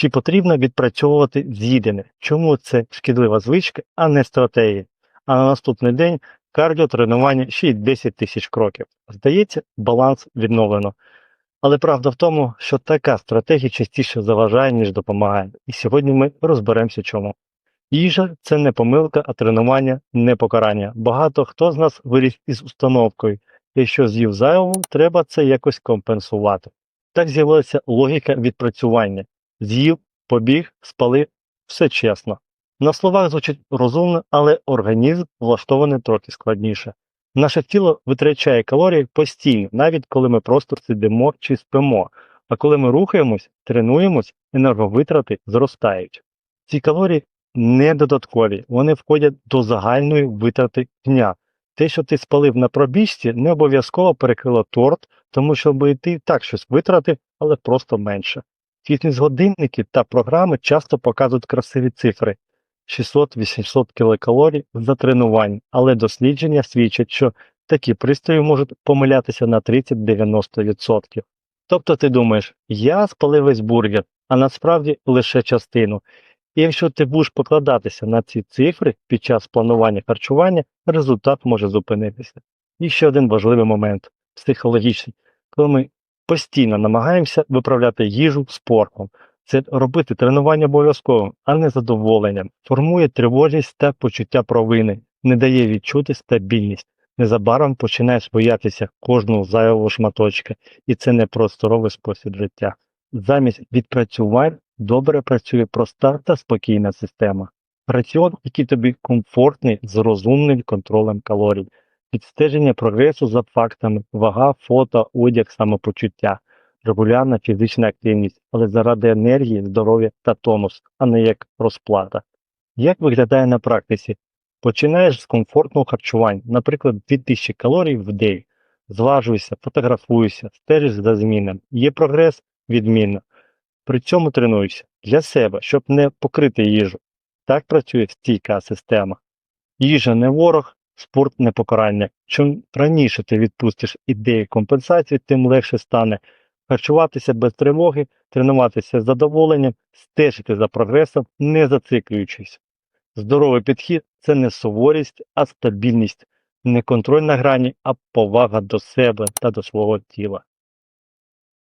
Чи потрібно відпрацьовувати з'їдене? Чому це шкідлива звичка, а не стратегія? А на наступний день кардіотренування ще й 10 тисяч кроків. Здається, баланс відновлено. Але правда в тому, що така стратегія частіше заважає, ніж допомагає. І сьогодні ми розберемося чому. Їжа це не помилка, а тренування не покарання. Багато хто з нас виріс із установкою. Якщо з'їв зайву, треба це якось компенсувати. Так з'явилася логіка відпрацювання. З'їв, побіг, спалив, все чесно. На словах звучить розумно, але організм влаштований трохи складніше. Наше тіло витрачає калорії постійно, навіть коли ми просто сидимо чи спимо. А коли ми рухаємось, тренуємось, енерговитрати зростають. Ці калорії не додаткові, вони входять до загальної витрати дня. Те, що ти спалив на пробіжці, не обов'язково перекрило торт, тому що би ти так щось витратив, але просто менше. Фітнес-годинники та програми часто показують красиві цифри 600-800 кілокалорій за тренування, але дослідження свідчать, що такі пристрої можуть помилятися на 30-90%. Тобто ти думаєш, я спалив весь бургер, а насправді лише частину. І якщо ти будеш покладатися на ці цифри під час планування харчування, результат може зупинитися. І ще один важливий момент психологічний, коли ми постійно намагаємося виправляти їжу спортом. Це робити тренування обов'язковим, а не задоволенням, формує тривожність та почуття провини, не дає відчути стабільність. Незабаром починаєш боятися кожного зайвого шматочка, і це не про здоровий спосіб життя. Замість відпрацювань добре працює проста та спокійна система. Раціон, який тобі комфортний з розумним контролем калорій, відстеження прогресу за фактами, вага, фото, одяг, самопочуття, регулярна фізична активність, але заради енергії, здоров'я та тонус, а не як розплата. Як виглядає на практиці? Починаєш з комфортного харчування, наприклад, 2000 калорій в день. Зважуйся, фотографуйся, стежиш за змінами. Є прогрес відмінно. При цьому тренуйся для себе, щоб не покрити їжу. Так працює стійка система. Їжа не ворог, спорт не покарання. Чим раніше ти відпустиш ідеї компенсації, тим легше стане харчуватися без тривоги, тренуватися з задоволенням, стежити за прогресом, не зациклюючись. Здоровий підхід це не суворість, а стабільність, не контроль на грані, а повага до себе та до свого тіла.